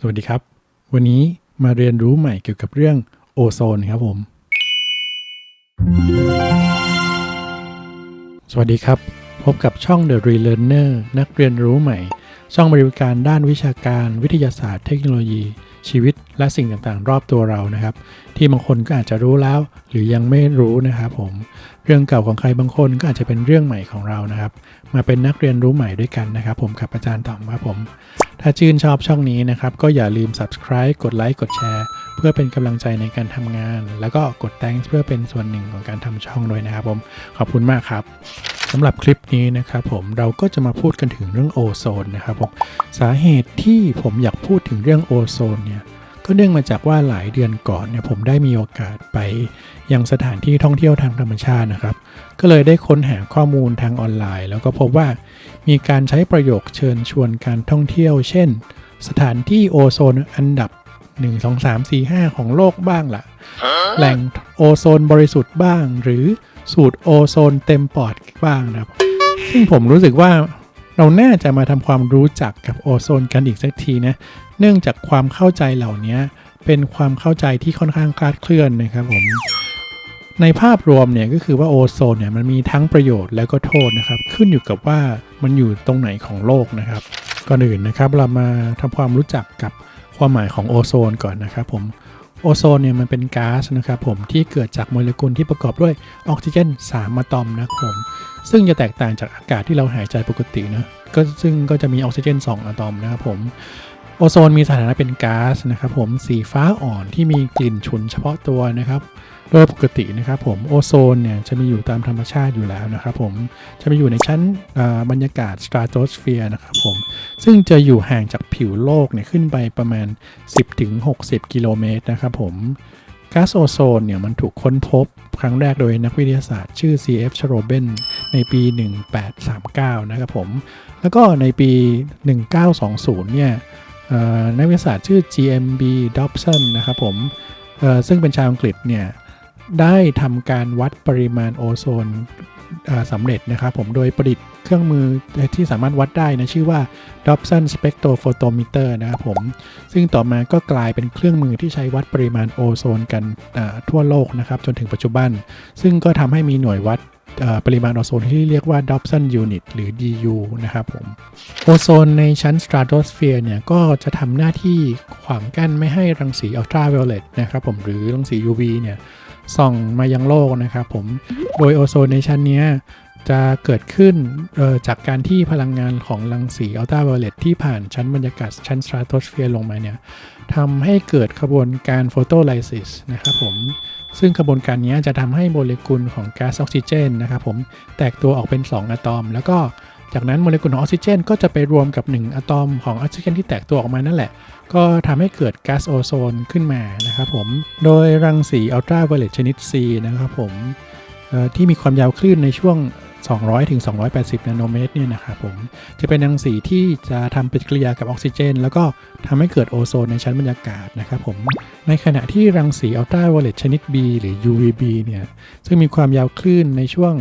สวัสดีครับ วันนี้มาเรียนรู้ใหม่เกี่ยวกับเรื่องโอโซนครับผม สวัสดีครับ พบกับช่อง The Relearner นักเรียนรู้ใหม่ ช่องบริการด้านวิชาการวิทยาศาสตร์เทคโนโลยี ชีวิตและสิ่งต่างๆ รอบตัวเรานะครับ ที่บางคนก็อาจจะรู้แล้วหรือยังไม่รู้นะครับผม เรื่องเก่าของใครบางคนก็อาจจะเป็นเรื่องใหม่ของเรานะครับ มาเป็นนักเรียนรู้ใหม่ด้วยกันนะครับ ผมกับอาจารย์ต๋อมครับผม ถ้าชื่นชอบช่องนี้นะครับ ก็อย่าลืม subscribe กดไลค์กดแชร์ เพื่อเป็นกำลังใจในการทำงาน แล้วก็กด thanks เพื่อเป็นส่วนหนึ่งของการทำช่องด้วยนะครับ ผมขอบคุณมากครับสำหรับคลิปนี้นะครับผมเราก็จะมาพูดกันถึงเรื่องโอโซนนะครับผมสาเหตุที่ผมอยากพูดถึงเรื่องโอโซนเนี่ย ก็เนื่องมาจากว่าหลายเดือนก่อนเนี่ยผมได้มีโอกาสไปยังสถานที่ท่องเที่ยวทางธรรมชาตินะครับ ก็เลยได้ค้นหาข้อมูลทางออนไลน์ แล้วก็พบว่ามีการใช้ประโยคเชิญชวนการท่องเที่ยว เช่น สถานที่โอโซนอันดับ 1 2 3 4 5 ของโลกบ้างละ่ะ แหล่งโอโซนบริสุทธิ์บ้าง หรือสูตรโอโซนเต็มปอดบ้างนะครับ ซึ่งผมรู้สึกว่า เราน่าจะมาทำความรู้จักกับโอโซนกันอีกสักทีนะ เนื่องจากความเข้าใจเหล่านี้เป็นความเข้าใจที่ค่อนข้างคลาดเคลื่อนนะครับผม ในภาพรวมเนี่ยก็คือว่าโอโซนเนี่ยมันมีทั้งประโยชน์แล้วก็โทษนะครับ ขึ้นอยู่กับว่ามันอยู่ตรงไหนของโลกนะครับ ก่อนอื่นนะครับเรามาทำความรู้จักกับความหมายของโอโซนก่อนนะครับผม โอโซนเนี่ยมันเป็นก๊าซนะครับผมที่เกิดจากโมเลกุลที่ประกอบด้วยออกซิเจน3อะตอมนะครับผมซึ่งจะแตกต่างจากอากาศที่เราหายใจปกตินะก็ซึ่งก็จะมีออกซิเจน 2อะตอมนะครับผมโอโซนมีสถานะเป็นก๊าซนะครับผมสีฟ้าอ่อนที่มีกลิ่นฉุนเฉพาะตัวนะครับ โดยปกตินะครับผมโอโซนเนี่ยจะมีอยู่ตามธรรมชาติอยู่แล้วนะครับผมจะมีอยู่ในชั้นบรรยากาศสตราโตสเฟียร์นะครับผมซึ่งจะอยู่ห่างจากผิวโลกเนี่ยขึ้นไปประมาณ 10-60 กิโลเมตรนะครับผมก๊าซโอโซนเนี่ยมันถูกค้นพบครั้งแรกโดยนักวิทยาศาสตร์ชื่อ C.F. c h r o b e n ในปี 1839 นะครับผม แล้วก็ในปี 1920 เนี่ยนักวิทยาศาสตร์ชื่อ G.M.B. Dobson นะครับผมซึ่งเป็นชาวอังกฤษเนี่ย ได้ทำการวัดปริมาณโอโซนสำเร็จนะครับผมโดยประดิษฐ์เครื่องมือที่สามารถวัดได้นะชื่อว่า Dobson Spectrophotometer นะครับผม ซึ่งต่อมาก็กลายเป็นเครื่องมือที่ใช้วัดปริมาณโอโซนกันทั่วโลกนะครับจนถึงปัจจุบัน ซึ่งก็ทำให้มีหน่วยวัดปริมาณโอโซนที่เรียกว่า Dobson Unit หรือ DU นะครับผม โอโซนในชั้น stratosphere เนี่ย ก็จะทำหน้าที่ขวางกั้นไม่ให้รังสีอัลตราไวโอเลตนะครับผมหรือรังสี UV เนี่ย ส่องมายังโลกนะครับผม โดยโอโซนในชั้นนี้จะเกิดขึ้นจากการที่พลังงานของรังสีอัลตราไวโอเลตที่ผ่านชั้นบรรยากาศชั้นสตราโตสเฟียร์ลงมาเนี่ยทำให้เกิดขบวนการโฟโตไลซิสนะครับผมซึ่งกระบวนการนี้จะทำให้โมเลกุลของก๊าซออกซิเจนนะครับผมแตกตัวออกเป็น 2 อะตอม แล้วก็ จากนั้นโมเลกุลของออกซิเจน ก็จะไปรวมกับ 1 อะตอมของออกซิเจนที่แตกตัวออกมานั่นแหละ ก็ทำให้เกิดก๊าซโอโซนขึ้นมานะครับผม โดยรังสีอัลตราไวโอเลตชนิด C นะครับผมที่มีความยาวคลื่นในช่วง 200 ถึง 280 นาโนเมตรเนี่ยนะครับผม จะเป็นรังสีที่จะทำปฏิกิริยากับออกซิเจน แล้วก็ทำให้เกิดโอโซนในชั้นบรรยากาศนะครับผม ในขณะที่รังสีอัลตราไวโอเลตชนิด B หรือ UVB เนี่ย ซึ่งมีความยาวคลื่นในช่วง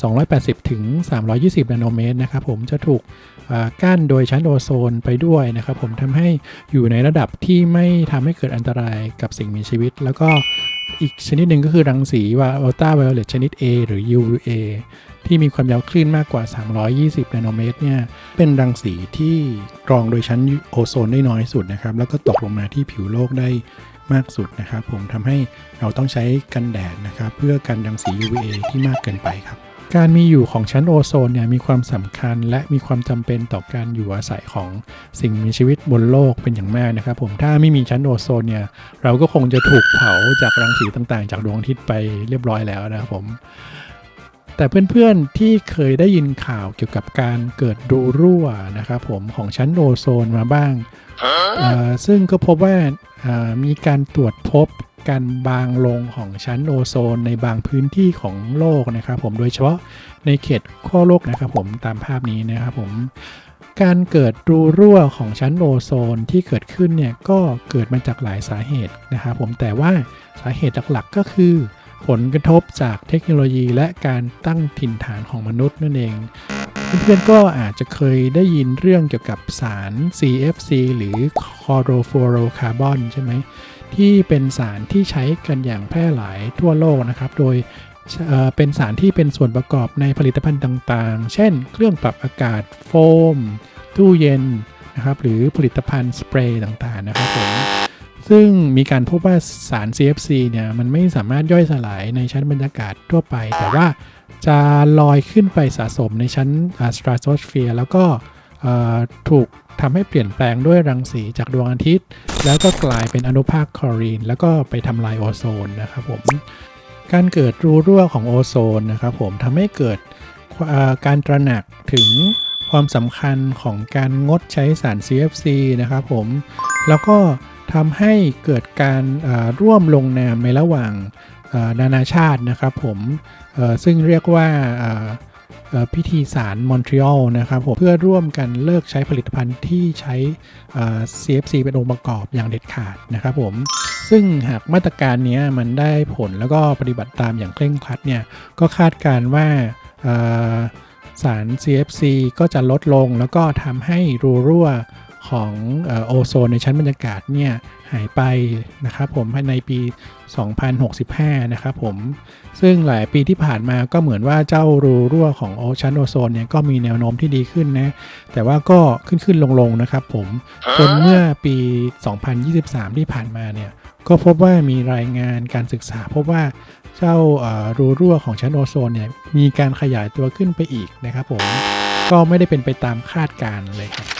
280 ถึง 320 นาโนเมตรนะครับผม จะถูกกั้นโดยชั้นโอโซนไปด้วยนะครับผมทำให้อยู่ในระดับที่ไม่ทำให้เกิดอันตรายกับสิ่งมีชีวิต แล้วก็ อีกชนิดหนึ่งก็คือรังสีว่าอัลตราไวโอเลตชนิด A หรือ UVA ที่มีความยาวคลื่นมากกว่า 320 นาโนเมตรเนี่ย เป็นรังสีที่กรองโดยชั้นโอโซนได้น้อยสุดนะครับ แล้วก็ตกลงมาที่ผิวโลกได้มากสุดนะครับ ผมทำให้เราต้องใช้กันแดดนะครับ เพื่อกันรังสี UVA ที่มากเกินไปครับ การมีอยู่ของชั้นโอโซนเนี่ยมีความสำคัญและมีความจำเป็นต่อการอยู่อาศัยของสิ่งมีชีวิตบนโลกเป็นอย่างมากนะครับผมถ้าไม่มีชั้นโอโซนเนี่ยเราก็คงจะถูกเผาจากรังสีต่างๆ จากดวงอาทิตย์ไปเรียบร้อยแล้วนะครับผม แต่เพื่อนๆที่เคยได้ยินข่าวเกี่ยวกับการเกิดรูรั่วนะครับผมของชั้นโอโซนมาบ้าง ซึ่งก็พบว่ามีการตรวจพบการบางลงของชั้นโอโซนในบางพื้นที่ของโลกนะครับผมโดยเฉพาะในเขตขั้วโลกนะครับผมตามภาพนี้นะครับผมการเกิดรูรั่วของชั้นโอโซนที่เกิดขึ้นเนี่ยก็เกิดมาจากหลายสาเหตุนะครับผมแต่ว่าสาเหตุหลักๆก็คือ ผลกระทบจากเทคโนโลยีและการตั้งถิ่นฐานของมนุษย์นั่นเอง เพื่อนๆก็อาจจะเคยได้ยินเรื่องเกี่ยวกับสาร CFC หรือ chlorofluorocarbon ใช่ไหมที่เป็นสารที่ใช้กันอย่างแพร่หลายทั่วโลกนะครับ โดยเอ่อเป็นสารที่เป็นส่วนประกอบในผลิตภัณฑ์ต่างๆ เช่น เครื่องปรับอากาศโฟม ตู้เย็นนะครับ หรือผลิตภัณฑ์สเปรย์ต่างๆ นะครับผม ซึ่งมีการพบว่าสาร CFC เนี่ยมันไม่สามารถย่อยสลายในชั้นบรรยากาศทั่วไป แต่ว่าจะลอยขึ้นไปสะสมในชั้นสตราโตสเฟียร์แล้วก็ถูกทำให้เปลี่ยนแปลงด้วยรังสีจากดวงอาทิตย์ แล้วก็กลายเป็นอนุภาคคลอรีน แล้วก็ไปทำลายโอโซนนะครับผมการเกิดรูรั่วของโอโซนนะครับผมทำให้เกิดการตระหนักถึงความสำคัญของการงดใช้สาร CFC นะครับผมแล้วก็ ทำให้เกิดการร่วมลงนามในระหว่างนานาชาตินะครับผมซึ่งเรียกว่าพิธีสารมอนทรีออลนะครับผมเพื่อร่วมกันเลิกใช้ผลิตภัณฑ์ที่ใช้ CFC เป็นองค์ประกอบอย่างเด็ดขาดนะครับผมซึ่งหากมาตรการนี้มันได้ผลแล้วก็ปฏิบัติตามอย่างเคร่งครัดเนี่ยก็คาดการณ์ว่าสาร CFC ก็จะลดลงแล้วก็ทำให้รูรั่ว ของเอ่อโอโซนในชั้นบรรยากาศเนี่ยหายไปนะครับผมภายในปี 2065 นะครับผม ซึ่งหลายปีที่ผ่านมาก็เหมือนว่าเจ้ารูรั่วของโอชั้นโอโซนเนี่ยก็มีแนวโน้มที่ดีขึ้นนะ แต่ว่าก็ขึ้นขึ้นลงลงๆนะครับผม จนเมื่อปี 2023 ที่ผ่านมาเนี่ยก็พบว่ามีรายงานการศึกษา พบว่าเจ้าเอ่อรูรั่วของชั้นโอโซนเนี่ยมีการขยายตัวขึ้นไปอีกนะครับผม ก็ไม่ได้เป็นไปตามคาดการณ์เลยครับ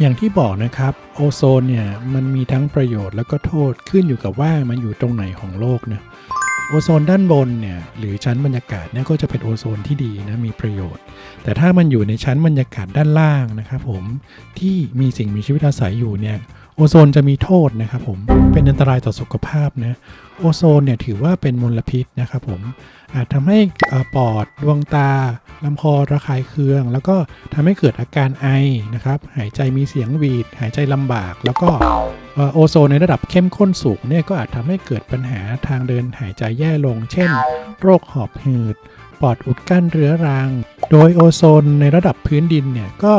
อย่างที่บอกนะครับโอโซนเนี่ยมันมีทั้งประโยชน์แล้วก็โทษขึ้นอยู่กับว่ามันอยู่ตรงไหนของโลกนะโอโซนด้านบนเนี่ยหรือชั้นบรรยากาศเนี่ยก็จะเป็นโอโซนที่ดีนะมีประโยชน์ แต่ถ้ามันอยู่ในชั้นบรรยากาศด้านล่างนะครับผมที่มีสิ่งมีชีวิตอาศัยอยู่เนี่ย โอโซนจะมีโทษนะครับผม เป็นอันตรายต่อสุขภาพนะ โอโซนเนี่ยถือว่าเป็นมลพิษนะครับผม อาจทำให้อ่อปอด ดวงตา ลำคอระคายเคือง แล้วก็ทำให้เกิดอาการไอนะครับ หายใจมีเสียงหวีด หายใจลำบาก แล้วก็โอโซนในระดับเข้มข้นสูงเนี่ยก็อาจทำให้เกิดปัญหาทางเดินหายใจแย่ลง เช่น โรคหอบหืด ปอดอุดกั้นเรื้อรัง โดยโอโซนในระดับพื้นดินเนี่ยก็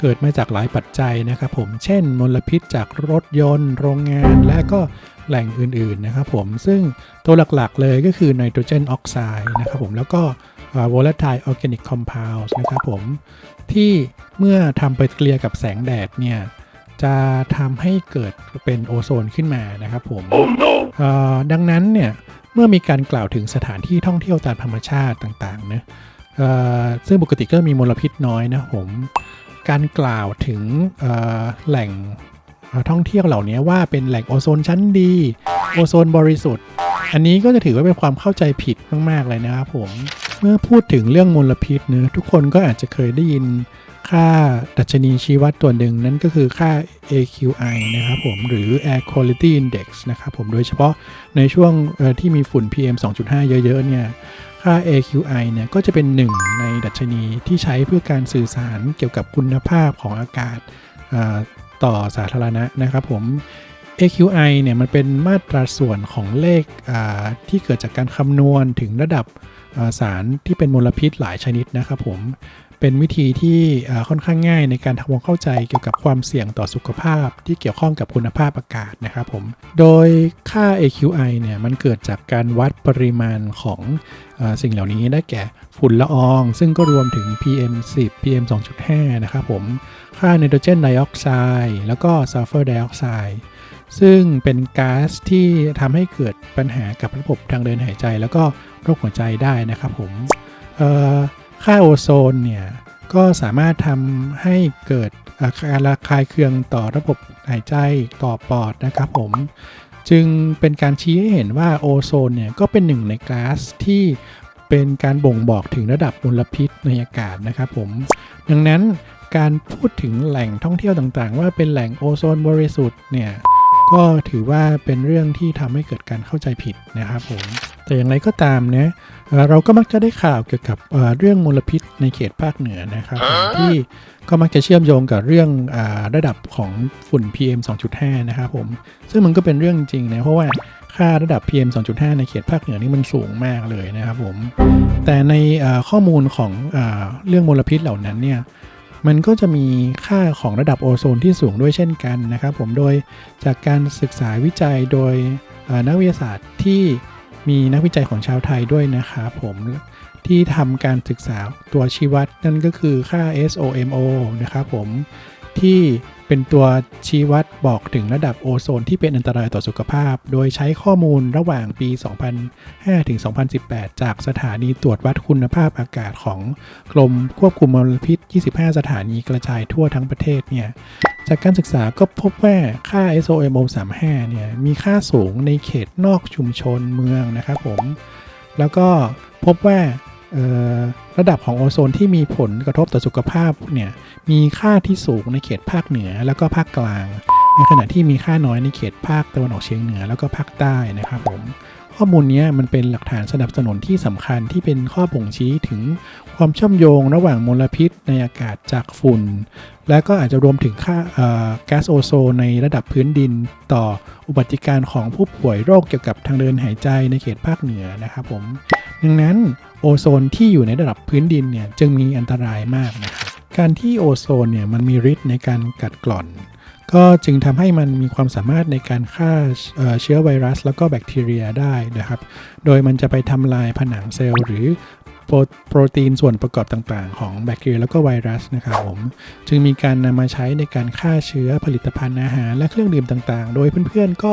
เกิดมาจากหลายปัจจัยนะครับผม เช่น มลพิษจากรถยนต์ โรงงาน และก็แหล่งอื่นๆนะครับผม ซึ่งตัวหลักๆเลยก็คือไนโตรเจนออกไซด์นะครับผม แล้วก็ volatile organic compounds นะครับผม ที่เมื่อทำปฏิกิริยากับแสงแดดเนี่ย จะทำให้เกิดเป็นโอโซนขึ้นมานะครับผมเอ่อดังนั้นเนี่ย เมื่อมีการกล่าวถึงสถานที่ท่องเที่ยวตามธรรมชาติต่างๆนะเอ่อซึ่งปกติก็มีมลพิษน้อยนะผม การกล่าวถึงแหล่งท่องเที่ยวเหล่านี้ว่าเป็นแหล่งโอโซนชั้นดี โอโซนบริสุทธิ์ อันนี้ก็จะถือว่าเป็นความเข้าใจผิดมาก ๆ เลยนะครับผม เมื่อพูดถึงเรื่องมลพิษเนะทุกคนก็อาจจะเคยได้ยินค่าดัชนีชี้วัดตัวหนึ่งนั่นก็คือค่า AQI นะครับผมหรือ Air Quality Index นะครับผมโดยเฉพาะในช่วงที่มีฝุ่น PM 2.5 เยอะๆเนี่ยค่า AQI เนี่ยก็จะเป็นหนึ่งในดัชนีที่ใช้เพื่อการสื่อสารเกี่ยวกับคุณภาพของอากาศต่อสาธารณะนะครับผม AQI เนี่ยมันเป็นมาตราส่วนของเลขที่เกิดจากการคำนวณถึงระดับสารที่เป็นมลพิษหลายชนิดนะครับผม เป็นวิธีที่ค่อนข้างง่ายในการทำความเข้าใจเกี่ยวกับความเสี่ยงต่อสุขภาพที่เกี่ยวข้องกับคุณภาพอากาศนะครับผม โดยค่า AQI เนี่ยมันเกิดจากการวัดปริมาณของอสิ่งเหล่านี้ได้แก่ฝุ่นละออง ซึ่งก็รวมถึง PM 10 PM 2.5 นะครับผม ค่าไนโตรเจนไดออกไซด์แล้วก็ซัลเฟอร์ไดออกไซด์ ซึ่งเป็นก๊าซที่ทำให้เกิดปัญหากับระบบทางเดินหายใจ แล้วก็โรคหัวใจได้นะครับผมค่าโอโซนเนี่ยก็สามารถทำให้เกิดการระคายเคืองต่อระบบหายใจต่อปอดนะครับผมจึงเป็นการชี้ให้เห็นว่าโอโซนเนี่ยก็เป็นหนึ่งในก๊าซที่เป็นการบ่งบอกถึงระดับมลพิษในอากาศนะครับผม ดังนั้นการพูดถึงแหล่งท่องเที่ยวต่างๆ ว่าเป็นแหล่งโอโซนบริสุทธิ์เนี่ย ก็ถือว่าเป็นเรื่องที่ทำให้เกิดการเข้าใจผิดนะครับผมแต่อย่างไรก็ตามนะเอ่อเราก็มักจะได้ข่าวเกี่ยวกับเอ่อเรื่องมลพิษในเขตภาคเหนือนะครับที่ก็มักจะเชื่อมโยงกับเรื่องอาระดับของฝุ่น PM 2.5 นะครับผมซึ่งมันก็เป็นเรื่องจริงนะเพราะว่าค่าระดับ PM 2.5 ในเขตภาคเหนือนี่มันสูงมากเลยนะครับผมแต่ในเอ่อข้อมูลของเออเรื่องมลพิษเหล่านั้นเนี่ย มันก็จะมีค่าของระดับโอโซนที่สูงด้วยเช่นกันนะครับ ผมโดยจากการศึกษาวิจัยโดยนักวิทยาศาสตร์ที่มีนักวิจัยของชาวไทยด้วยนะครับผมที่ทำการศึกษาตัวชี้วัดนั่นก็คือค่า SOMO นะครับผม ที่เป็นตัวชี้วัดบอกถึงระดับโอโซนที่เป็นอันตรายต่อสุขภาพ โดยใช้ข้อมูลระหว่างปี 2005 ถึง 2018 จากสถานีตรวจวัดคุณภาพอากาศของกรมควบคุมมลพิษ 25 สถานีกระจายทั่วทั้งประเทศเนี่ย จากการศึกษาก็พบว่าค่า SOM 35 เนี่ย มีค่าสูงในเขตนอกชุมชนเมืองนะครับผม แล้วก็พบว่า ระดับของโอโซนที่มีผลกระทบต่อสุขภาพเนี่ยมีค่าที่สูงในเขตภาคเหนือแล้วก็ภาคกลาง ในขณะที่มีค่าน้อยในเขตภาคตะวันออกเฉียงเหนือแล้วก็ภาคใต้นะครับผม ข้อมูลนี้มันเป็นหลักฐานสนับสนุนที่สำคัญที่เป็นข้อบ่งชี้ถึงความเชื่อมโยงระหว่างมลพิษในอากาศจากฝุ่น และก็อาจจะรวมถึงค่าแก๊สโอโซนในระดับพื้นดินต่ออุบัติการของผู้ป่วยโรคเกี่ยวกับทางเดินหายใจในเขตภาคเหนือนะครับผม ดังนั้นโอโซนที่อยู่ในระดับพื้นดินเนี่ยจึงมีอันตรายมากนะครับการที่โอโซนเนี่ยมันมีฤทธิ์ในการกัดกร่อน ก็จึงทำให้มันมีความสามารถในการฆ่าเชื้อไวรัส แล้วก็แบคทีเรียได้นะครับ โดยมันจะไปทำลายผนังเซลล์หรือโปรโปรตีนส่วนประกอบต่างๆ ของแบคทีเรียแล้วก็ไวรัสนะครับผม จึงมีการนำมาใช้ในการฆ่าเชื้อผลิตภัณฑ์อาหารและเครื่องดื่มต่างๆ โดยเพื่อนๆก็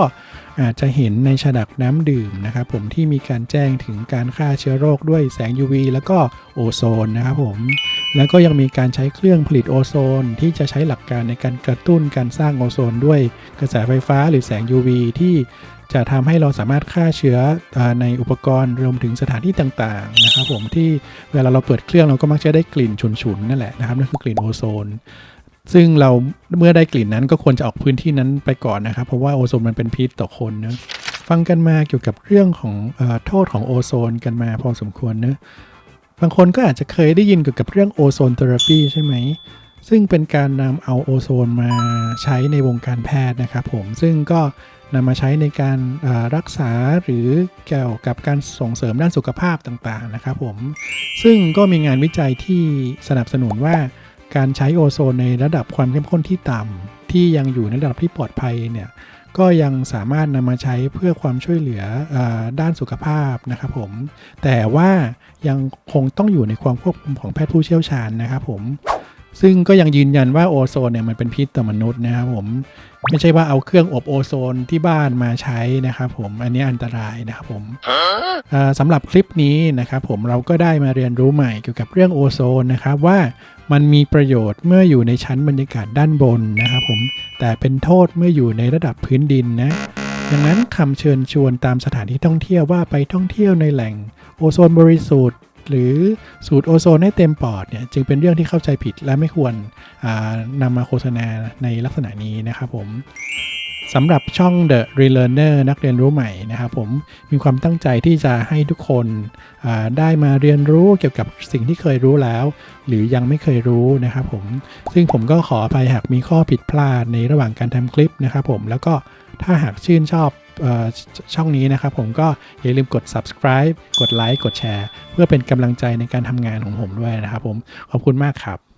อาจจะเห็นในฉดักน้ำดื่มนะครับผมที่มีการแจ้งถึงการฆ่าเชื้อโรคด้วยแสง UV แล้วก็โอโซนนะครับผม แล้วก็ยังมีการใช้เครื่องผลิตโอโซน ที่จะใช้หลักการในการกระตุ้นการสร้างโอโซน ด้วยกระแสไฟฟ้าหรือแสง UV ที่จะทำให้เราสามารถฆ่าเชื้อในอุปกรณ์รวมถึงสถานที่ต่างๆนะครับผมที่เวลาเราเปิดเครื่องเราก็มักจะได้กลิ่นฉุนๆนั่นแหละนะครับนั่นคือกลิ่นโอโซน ซึ่งเราเมื่อได้กลิ่นนั้นก็ควรจะออกพื้นที่นั้นไปก่อนนะครับ เพราะว่าโอโซนมันเป็นพิษต่อคนเนะฟังกันมาเกี่ยวกับเรื่องของออโทษของโอโซนกันมาพอสมควรเนะ บางคนก็อาจจะเคยได้ยินเกี่ยวกับเรื่องโอโซนเทอราปีใช่ไหม ซึ่งเป็นการนำเอาโอโซนมาใช้ในวงการแพทย์นะครับผม ซึ่งก็นำมาใช้ในการรักษาหรือเกี่ยวกับการส่งเสริมด้านสุขภาพต่างๆนะครับผม ซึ่งก็มีงานวิจัยที่สนับสนุนว่าการใช้โอโซนในระดับความเข้มข้นที่ต่ำที่ยังอยู่ในระดับที่ปลอดภัยเนี่ย ก็ยังสามารถนำมาใช้เพื่อความช่วยเหลืออด้านสุขภาพนะครับผม แต่ว่ายังคงต้องอยู่ในความควบคุมของแพทย์ผู้เชี่ยวชาญนะครับผม ซึ่งก็ยังยืนยันว่าโอโซนเนี่ยมันเป็นพิษต่อมนุษย์นะครับผมไม่ใช่ว่าเอาเครื่องอบโอโซนที่บ้านมาใช้นะครับผมอันนี้อันตรายนะครับผมอ่าสำหรับคลิปนี้นะครับผมเราก็ได้มาเรียนรู้ใหม่เกี่ยวกับเรื่องโอโซนนะครับว่ามันมีประโยชน์เมื่ออยู่ในชั้นบรรยากาศด้านบนนะครับผมแต่เป็นโทษเมื่ออยู่ในระดับพื้นดินนะดังนั้นคำเชิญชวนตามสถานที่ท่องเที่ยวว่าไปท่องเที่ยวในแหล่งโอโซนบริสุทธิ์ หรือสูตรโอโซนให้เต็มปอดเนี่ยจึงเป็นเรื่องที่เข้าใจผิดและไม่ควรนำมาโฆษณาในลักษณะนี้นะครับผมสำหรับช่อง The Relearner นักเรียนรู้ใหม่นะครับผมมีความตั้งใจที่จะให้ทุกคนได้มาเรียนรู้เกี่ยวกับสิ่งที่เคยรู้แล้ว หรือยังไม่เคยรู้นะครับผมซึ่งผมก็ขออภัยหากมีข้อผิดพลาดในระหว่างการทำคลิปนะครับผมแล้วก็ถ้าหากชื่นชอบ ช่องนี้นะครับผมก็อย่าลืมกด subscribe กดไลค์กดแชร์ เพื่อเป็นกำลังใจในการทำงานของผมด้วยนะครับผม ขอบคุณมากครับ